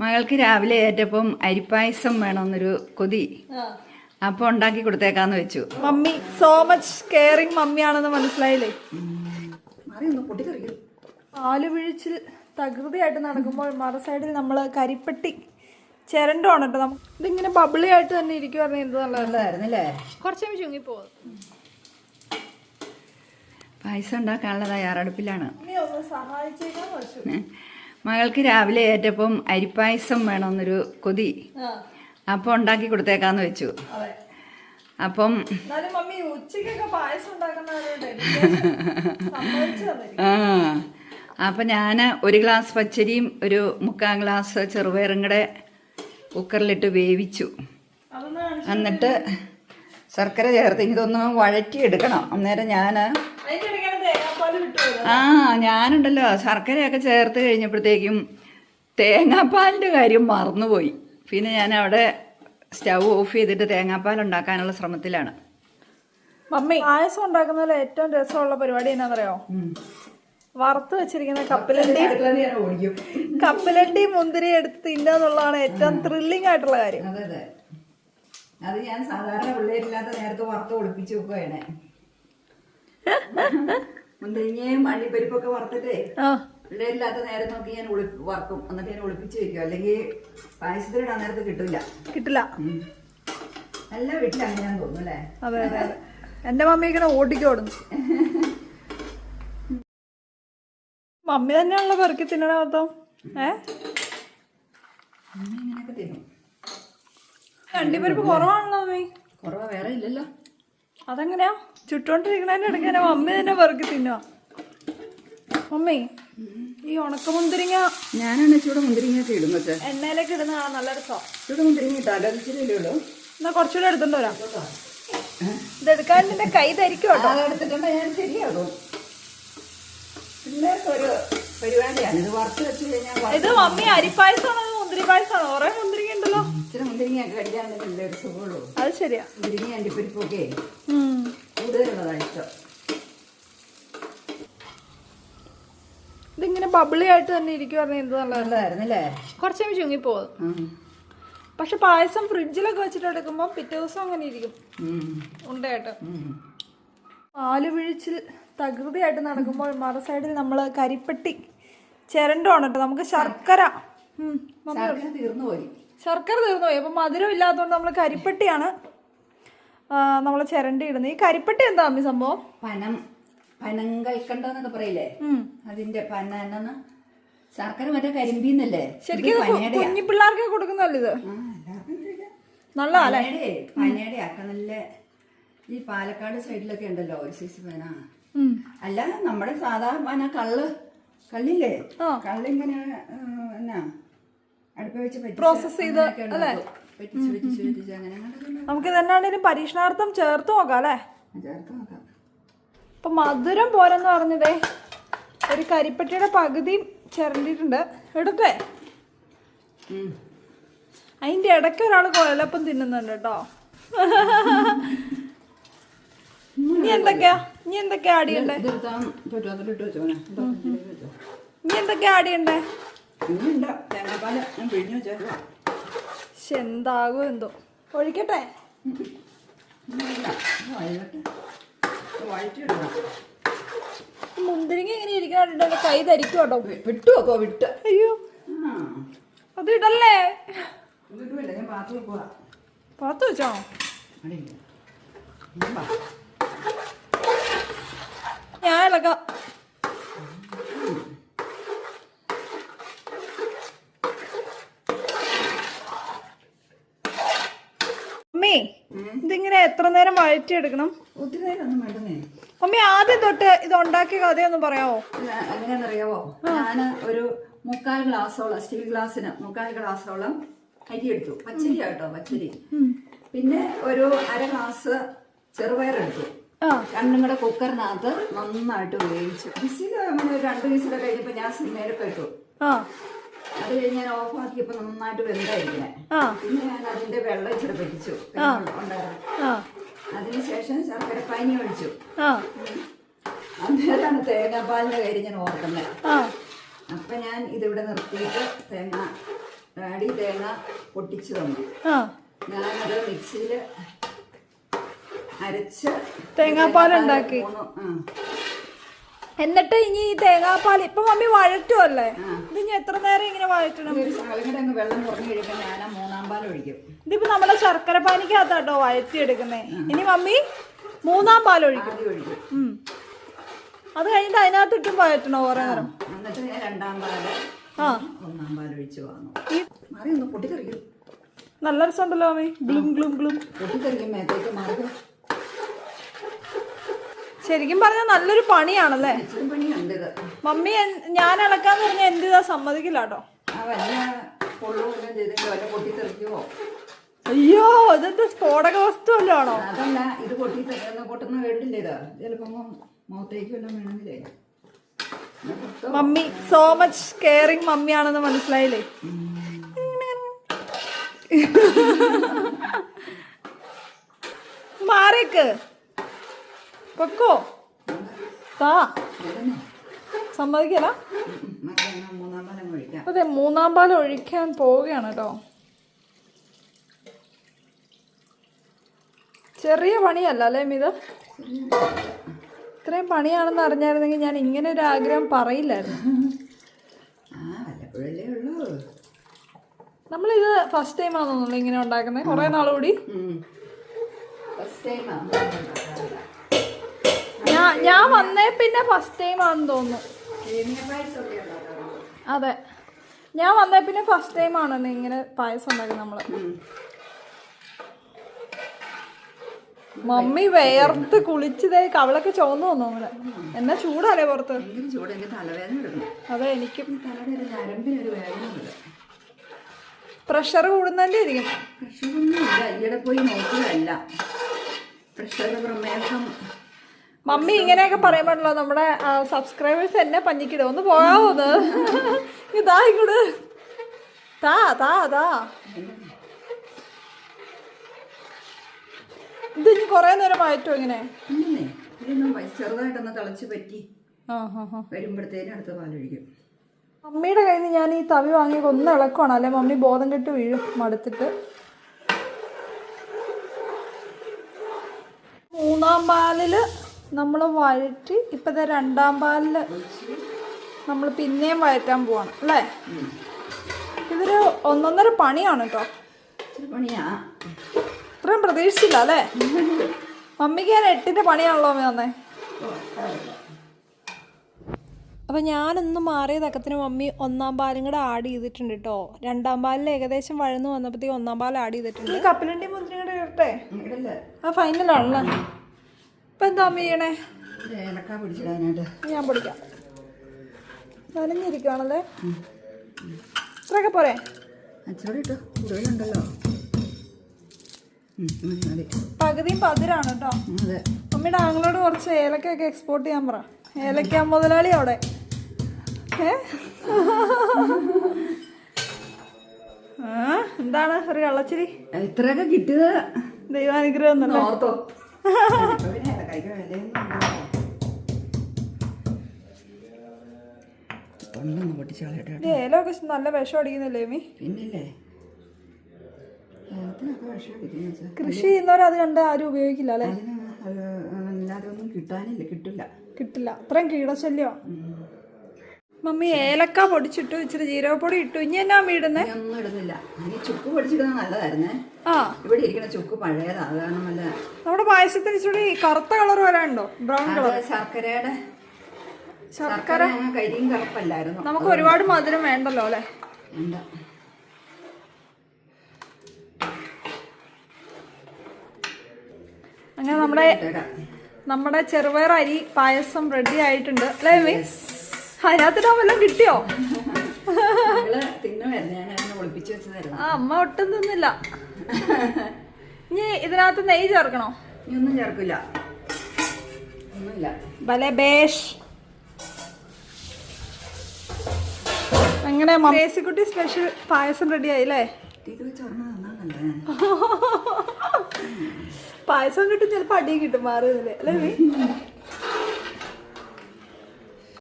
മകൾക്ക് രാവിലെ ഏറ്റപ്പം അരിപ്പായസം വേണമെന്നൊരു കൊതി. അപ്പൊ ഉണ്ടാക്കി കൊടുത്തേക്കാന്ന് വെച്ചു. മമ്മി സോ മച്ച് കെയറിങ് മമ്മിയാണെന്ന് മനസ്സിലായില്ലേ? പാൽ പിഴിച്ചിൽ തകൃതിയായിട്ട് നടക്കുമ്പോൾ മറ സൈഡിൽ നമ്മൾ കരിപ്പെട്ടി ചിരണ്ടുമാണ് കേട്ടോ. നമുക്ക് ഇതിങ്ങനെ ബബിളി ആയിട്ട് തന്നെ ഇരിക്കുവായിരുന്നു എന്ത് നല്ലതല്ല കുറച്ച് കുറച്ചും ചുങ്ങി പോകും പായസം ഉണ്ടാക്കാനുള്ള തയ്യാറെടുപ്പിലാണ്. ഒന്ന് സഹായിച്ചേക്കാൻ. മകൾക്ക് രാവിലെ ഏറ്റപ്പം അരിപ്പായസം വേണമെന്നൊരു കൊതി അപ്പോൾ ഉണ്ടാക്കി കൊടുത്തേക്കാന്ന് വെച്ചു. അപ്പം അപ്പം ഞാൻ ഒരു ഗ്ലാസ് പച്ചരിയും ഒരു മുക്കാൽ ഗ്ലാസ് ചെറുപയറും കൂടെ കുക്കറിലിട്ട് വേവിച്ചു. എന്നിട്ട് ശർക്കര ചേർത്ത് ഇതൊന്ന് വഴറ്റിയെടുക്കണം. അന്നേരം ഞാൻ അതിന്റെ ഇടയ്ക്കാണ് തേങ്ങാപ്പാൽ വിട്ടുപോയത് ആ ഞാനുണ്ടല്ലോ. ശർക്കരയൊക്കെ ചേർത്ത് കഴിഞ്ഞപ്പോഴത്തേക്കും തേങ്ങാപ്പാലിന്റെ കാര്യം മറന്നുപോയി. പിന്നെ ഞാൻ അവിടെ സ്റ്റവ് ഓഫ് ചെയ്തിട്ട് തേങ്ങാപ്പാൽ ഉണ്ടാക്കാനുള്ള ശ്രമത്തിലാണ്. മമ്മി പായസം ഉണ്ടാക്കുന്നതിൽ ഏറ്റവും രസമുള്ള പരിപാടി എന്നാന്നറിയോ? വറുത്ത് വെച്ചിരിക്കുന്ന കപ്പലണ്ടി. കപ്പലണ്ടി മുന്തിരി എടുത്ത് തിന്നുക ഏറ്റവും ത്രില്ലിംഗ് ആയിട്ടുള്ള കാര്യം. അത് ഞാൻ സാധാരണ പിള്ളേരില്ലാത്ത നേരത്തെ വറുത്ത് ഒളിപ്പിച്ച് വെക്കുകയാണ്. മുന്തിരിങ്ങയും അള്ളിപ്പരിപ്പൊക്കെ വറുത്തിട്ടേ പിള്ളേരില്ലാത്ത നേരം നോക്കി ഞാൻ വറക്കും. എന്നിട്ട് ഞാൻ ഒളിപ്പിച്ച് വെക്കും. അല്ലെങ്കിൽ പായസത്തിലിടാൻ നേരത്ത് കിട്ടില്ല. കിട്ടില്ല നല്ല വീട്ടിൽ അങ്ങനെയാന്ന് തോന്നുന്നു അല്ലേ? അതെ അതെ എന്റെ മമ്മി ഇങ്ങനെ ഓടിക്കോടുന്നു മമ്മി തന്നെയാണല്ലോ പെറുക്കി തിന്നണ മൊത്തം ഏ അണ്ടിപ്പരിപ്പ് കുറവാണല്ലോ മമ്മി. കുറവാ വേറെ ഇല്ലല്ലോ. അതെങ്ങനെയാ? ചുട്ടോണ്ടിരിക്കണതിന്റെ ഇടയ്ക്ക് തന്നെ മമ്മി തന്നെ പെറുക്കി തിന്നുക മമ്മി ഈ ഉണക്കമുന്തിരിങ്ങ ഞാനാണ് ചൂട് മുന്തിരിങ്ങയൊക്കെ ഇടും വെച്ചേ എണ്ണയിലേക്ക് ഇടുന്ന കാണാൻ നല്ല രസം. ചൂട് മുന്തിരിങ്ങ ഇട്ടാലോ ഇച്ചിരി ഉള്ളൂ? എന്നാ കുറച്ചുകൂടെ എടുത്തോണ്ട് വരാം. ഇതെടുക്കാൻ നിന്റെ കൈ ധരിക്കും കേട്ടോ. ഞാൻ ശരിയാകും പിള്ളേർക്ക് ഒരു പരിപാടിയാണ്. ഇത് വറുത്ത് വെച്ച് കഴിഞ്ഞാൽ ഇത് മമ്മി അരിപ്പായസമാണോ മുന്തിരി പായസമാണോ കുറെ മുന്തിരിങ്ങ ഉണ്ടല്ലോ. ഇച്ചിരി മുന്തിരിങ്ങയൊക്കെ കഴിക്കാൻ പിള്ളേർ സുഖമുള്ളൂ. അത് ശരിയാ. മുന്തിരിങ്ങ അണ്ടിപ്പരിപ്പൊക്കെ കൂടുതലുള്ളതാണ് ഇഷ്ടം. ഇതിങ്ങനെ ബബിളി ആയിട്ട് തന്നെ ഇരിക്കുവായിരുന്നു എന്ത് നല്ലതല്ല നല്ലതായിരുന്നല്ലേ? കുറച്ചും ചുങ്ങി പോകും പക്ഷെ പായസം ഫ്രിഡ്ജിലൊക്കെ വെച്ചിട്ട് എടുക്കുമ്പോൾ പിറ്റേ ദിവസം അങ്ങനെ ഇരിക്കും. ഉണ്ടായിട്ട്. പാൽ പിഴിച്ചിൽ തകൃതിയായിട്ട് നടക്കുമ്പോൾ മറ സൈഡിൽ നമ്മൾ കരിപ്പെട്ടി ചിരണ്ടുമാണ് കേട്ടോ. നമുക്ക് ശർക്കര. ശർക്കര തീർന്നു പോയി ശർക്കര തീർന്നു പോയി അപ്പം മധുരം ഇല്ലാത്തതുകൊണ്ട് നമ്മൾ കരിപ്പെട്ടിയാണ് നമ്മൾ ചിരണ്ടി ഇടുന്നത്. ഈ കരിപ്പട്ടി എന്താ അമ്മി സംഭവം? പനം പനം കഴിക്കണ്ടെന്നൊക്കെ പറയില്ലേ? അതിന്റെ പന ശർക്കര മറ്റേ കരിമ്പീന്നല്ലേ? ശരിക്കും കുഞ്ഞു പിള്ളേർക്ക് കൊടുക്കുന്നല്ലേ ഇത്? നല്ല അല്ലേ പനയുടെ ആക്ക നല്ല ഈ പാലക്കാട് സൈഡിലൊക്കെ ഉണ്ടല്ലോ ഒരു സൈസ് പന. അല്ല നമ്മുടെ സാധാ പന കള്ള് കള്ളില്ലേ. കള്ളിങ്ങനെ എന്നാ അടുപ്പ് വെച്ച് പറ്റി പ്രോസസ് ചെയ്ത്, അങ്ങനെയൊക്കെ നമുക്ക് ഇതെന്നാണേലും പരീക്ഷണാർത്ഥം ചേർത്ത് നോക്കാം അല്ലേ? അപ്പൊ മധുരം പോരെന്ന് പറഞ്ഞതേ ഒരു കരിപ്പട്ടിയുടെ പകുതിയും ചേർന്നിട്ടുണ്ട് എടുത്തേ. അതിന്റെ ഇടയ്ക്ക് ഒരാൾ കൊലപ്പം തിന്നുന്നുണ്ട് കേട്ടോ. ഇനി എന്തൊക്കെയാ? ഇനി എന്തൊക്കെയാ ആടിയുണ്ടേ. ഇനി എന്തൊക്കെയാ ആടിയുണ്ടേ തേങ്ങാപ്പാൽ ഞാൻ പിഴിഞ്ഞു വെച്ചേക്കുവാ. പക്ഷെ എന്താകും എന്തോ ഒഴിക്കട്ടെ. മുന്തിരിങ്ങ ഇങ്ങനെ ഇരിക്കാനായിട്ട് കൈ ധരിക്കും കേട്ടോ വിട്ടു നോക്കോ വിട്ട് അയ്യോ അത് ഇടല്ലേ പാത്ത് വെച്ചോ. ഞാൻ ഇളക്കാം മമ്മി ഇതിങ്ങനെ എത്ര നേരം വഴറ്റിയെടുക്കണം. ഒത്തിരി നേരം ഒന്നും മമ്മി ആദ്യം തൊട്ട് ഇത് ഉണ്ടാക്കിയ കഥയൊന്നും പറയാമോ ഇത് എങ്ങനെയാണെന്നറിയാവോ? ഞാൻ ഒരു മുക്കാൽ ഗ്ലാസോളം സ്റ്റീൽ ഗ്ലാസ്സിന് മുക്കാൽ ഗ്ലാസോളം അരി എടുത്തു പച്ചരി കേട്ടോ പച്ചരി. പിന്നെ ഒരു അര ഗ്ലാസ് ചെറുപയറെടുത്തു. രണ്ടും കൂടെ കുക്കറിനകത്ത് നന്നായിട്ട് വേവിച്ചു. വിസിൽ രണ്ട് വിസിലൊക്കെ കഴിഞ്ഞപ്പോ ഞാൻ സിനിമയിലൊക്കെ ഇട്ടു. അത് കഴിഞ്ഞ് ഞാൻ ഓഫ് ആക്കിയപ്പോൾ നന്നായിട്ട് വെന്തായിരിക്കണേ പിന്നെ ഞാൻ അതിന്റെ വെള്ളം ഇച്ചിരി പറ്റിച്ചു ഉണ്ടായിരുന്നു. ആ. അതിനുശേഷം ശർക്കര പനി ഒഴിച്ചു. അന്നേരമാണ് തേങ്ങാപ്പാലിന്റെ കാര്യം ഞാൻ ഓർക്കുന്നത്. അപ്പൊ ഞാൻ ഇതിവിടെ നിർത്തിയിട്ട് തേങ്ങ റാഡി തേങ്ങ പൊട്ടിച്ചു തന്നു. ഞാനത് മിക്സിയിൽ അരച്ച് തേങ്ങാപ്പാൽ ഉണ്ടാക്കി. എന്നിട്ട് ഇനി ഈ തേങ്ങാപ്പാൽ ഇപ്പൊ മമ്മി വഴറ്റുമല്ലേ. ഇത് ഇനി എത്ര നേരം ഇങ്ങനെ വഴറ്റണം? വെള്ളം കുറഞ്ഞു കഴിയുമ്പോൾ ഞാൻ ഒഴിക്കും ഇതിപ്പോ നമ്മളെ ശർക്കര പാനിക്കകത്താട്ടോ വയറ്റി എടുക്കുന്നേ ഇനി മമ്മി മൂന്നാം പാൽ ഒഴിക്കും. ഒഴിക്കും അത് കഴിഞ്ഞിട്ട് അതിനകത്തിട്ടും വഴറ്റണോ കുറെ നേരം? എന്നിട്ട് ഞാൻ രണ്ടാം പാൽ ആ. ഒന്നാം പാൽ ഒഴിച്ച് വാങ്ങും. ഈ മാറി ഒന്ന് നല്ല രസമുണ്ടല്ലോ മമ്മി. Gloom gloom gloom. പൊട്ടിത്തെറിക്കും മേത്തേക്ക് മാറി. ശരിക്കും പറഞ്ഞാൽ നല്ലൊരു പണിയാണല്ലേ? പണിയുണ്ട് ഇത്. മമ്മി ഞാൻ ഇളക്കാന്ന് പറഞ്ഞാൽ എന്ത് ഇതാ സമ്മതിക്കില്ല കേട്ടോ ആ പൊള്ളുകയും ചെയ്തിട്ട് വല്ല പൊട്ടിത്തെറിക്കുവോ? അയ്യോ ഇതെന്താ സ്ഫോടക വസ്തു അല്ലാണോ അതല്ല ഇത് പൊട്ടി പൊട്ടുന്ന കേട്ടില്ലേ ഇതാ? ചിലപ്പോ മുഖത്തേക്ക് വല്ലതും വേണമെങ്കിലേ മമ്മി സോ മച്ച് കെയറിങ് മമ്മിയാണെന്ന് മനസ്സിലായില്ലേ? മാറിക്ക് പൊക്കോ? താ. സമ്മതിക്കല ഉം, ഉം. മറ്റേ എന്നാ മൂന്നാം അതെ മൂന്നാം പാൽ ഒഴിക്കാൻ പോവുകയാണ് കേട്ടോ ചെറിയ പണിയല്ല അല്ലേ മിത? ഇത്രയും പണിയാണെന്ന് അറിഞ്ഞായിരുന്നെങ്കിൽ ഞാൻ ഇങ്ങനെ ഒരു ആഗ്രഹം പറയില്ലായിരുന്നു. നമ്മളിത് ഫസ്റ്റ് ടൈം ആണെന്നുള്ളൂ ഇങ്ങനെ ഉണ്ടാക്കുന്നത്. കുറേ നാൾ കൂടി. ഫസ്റ്റ് ടൈമാണ് ഞാൻ വന്നേ പിന്നെ ഫസ്റ്റ് ടൈം ആണെന്ന് തോന്നുന്നു. അതെ. ഞാൻ വന്നേ പിന്നെ ഫസ്റ്റ് ടൈം ആണ് ഇങ്ങനെ പായസം ഉണ്ടാക്കുന്നത് നമ്മൾ. മമ്മി വേർത്ത് കുളിച്ചതേ കവളൊക്കെ ചോന്നു വന്നു നമ്മൾ എന്നാ ചൂടല്ലേ പുറത്ത്? അതെ എനിക്കും. പ്രഷർ കൂടുന്നതിന്റെ ഇരിക്കും ഈയിടെ പോയി പ്രഷർ പ്രമേഹം. മമ്മി ഇങ്ങനെയൊക്കെ പറയാൻ പറയുമ്പോഴല്ലോ നമ്മുടെ സബ്സ്ക്രൈബേഴ്സ് എന്നെ പഞ്ഞിക്കിടും. ഒന്ന് പോകാവുന്നത് ഇതാ ഇങ്ങോട്ട് താ താ താ. ഇത് ഇനി കുറേ നേരം വഴറ്റും ഇങ്ങനെ? ചെറുതായിട്ടൊന്ന് തിളച്ച് പറ്റി. വരുമ്പോഴത്തേനും അടുത്ത പാലൊഴിക്കും. അമ്മയുടെ കയ്യിൽ നിന്ന് ഞാൻ ഈ തവി വാങ്ങി ഒന്ന് ഇളക്കുവാണ്. അല്ലെ മമ്മി? ബോധം കെട്ട് വീഴും മടുത്തിട്ട്. മൂന്നാം പാലിൽ നമ്മൾ വഴറ്റി ഇപ്പത്തെ രണ്ടാം പാലിൽ നമ്മൾ പിന്നെയും വഴറ്റാൻ പോവാണ് അല്ലേ? ഇതൊരു ഒന്നൊന്നര പണിയാണ് കേട്ടോ ഇത്രയും പ്രതീക്ഷിച്ചില്ല അല്ലേ? മമ്മിക്ക് ഞാൻ എട്ടിന്റെ പണിയാണല്ലോ അമ്മ തന്നെ അപ്പം ഞാനൊന്ന് മാറിയ തക്കത്തിന് മമ്മി ഒന്നാം പാലും കൂടെ ആഡ് ചെയ്തിട്ടുണ്ട് കേട്ടോ രണ്ടാം പാലിൽ ഏകദേശം വഴന്നു വന്നപ്പോഴത്തേക്ക് ഒന്നാം പാൽ ആഡ് ചെയ്തിട്ടുണ്ട്. ഈ കപ്പലണ്ടി മുന്തിരി കൂടെ ഇരട്ടെ ഇടല്ലേ? ആ ഫൈനലാണല്ലോ ഇപ്പം എന്താ അമ്മ ചെയ്യണേ? ഞാൻ പൊടിക്കാം. നനഞ്ഞിരിക്കുകയാണല്ലേ ഇത്രയൊക്കെ പോരെ? അച്ചോടെ ഇട്ടോ കൂടുതലുണ്ടല്ലോ പകുതിയും പതിരാണ് കേട്ടോ. അമ്മയുടെ ആങ്ങളോട് കുറച്ച് ഏലക്ക ഒക്കെ എക്സ്പോർട്ട് ചെയ്യാൻ പറ. ഏലക്ക മുതലാളി അവിടെ. എന്താണ് ഒരു കള്ളച്ചിരി? ഇത്രയൊക്കെ കിട്ടിയത് ദൈവാനുഗ്രഹം ഓർത്തോ ഏലമൊക്കെ നല്ല വിഷം അടിക്കുന്നില്ലേ മീ പിന്നില്ലേ? ഏലത്തിനൊക്കെ വിഷം അടിക്കുന്ന വെച്ചാൽ കൃഷി ചെയ്യുന്നവരത് കണ്ട് ആരും ഉപയോഗിക്കില്ല അല്ലേ? അല്ലാതെ ഒന്നും കിട്ടാനില്ല കിട്ടില്ല. കിട്ടില്ല. അത്രയും കീടശല്യോ. മമ്മി ഏലക്ക പൊടിച്ചിട്ടു ഇച്ചിരി ജീരകപ്പൊടി ഇട്ടു. ഇനി എന്നാ വീടുന്നേ ഒന്നും ഇടുന്നില്ല. ചുക്ക് പൊടിച്ചിടുന്നത് നല്ലതായിരുന്നേ. ആ. ഇവിടെ ഇരിക്കുന്ന ചുക്ക് പഴയതാ അത് കാരണം വല്ല നമ്മുടെ പായസത്തിന് ഇച്ചിരി കറുത്ത കളർ വരാനുണ്ടോ? Brown colour. ശർക്കരയുടെ ശർക്കര. കരിയും കറുപ്പല്ലായിരുന്നു. നമുക്ക് ഒരുപാട് മധുരം വേണ്ടല്ലോ അല്ലേ? എന്താ അങ്ങനെ നമ്മുടെ നമ്മുടെ ചെറുപയർ അരി പായസം റെഡി ആയിട്ടുണ്ട്. അല്ലേ മീ അതിനകത്തിടാൻ വല്ലതും കിട്ടിയോ? ആ അമ്മ ഒട്ടും തിന്നില്ല. ഇനി ഇതിനകത്ത് നെയ്യ് ചേർക്കണോ? ഒന്നും ചേർക്കില്ല. ഒന്നുമില്ല. ഭലേ ബേഷ്. അങ്ങനെ മേസിക്കുട്ടി സ്പെഷ്യൽ പായസം റെഡി ആയില്ലേ? പായസം കിട്ടും ചിലപ്പോൾ അടിയും കിട്ടും മാറിയതില്ലേ അല്ലേ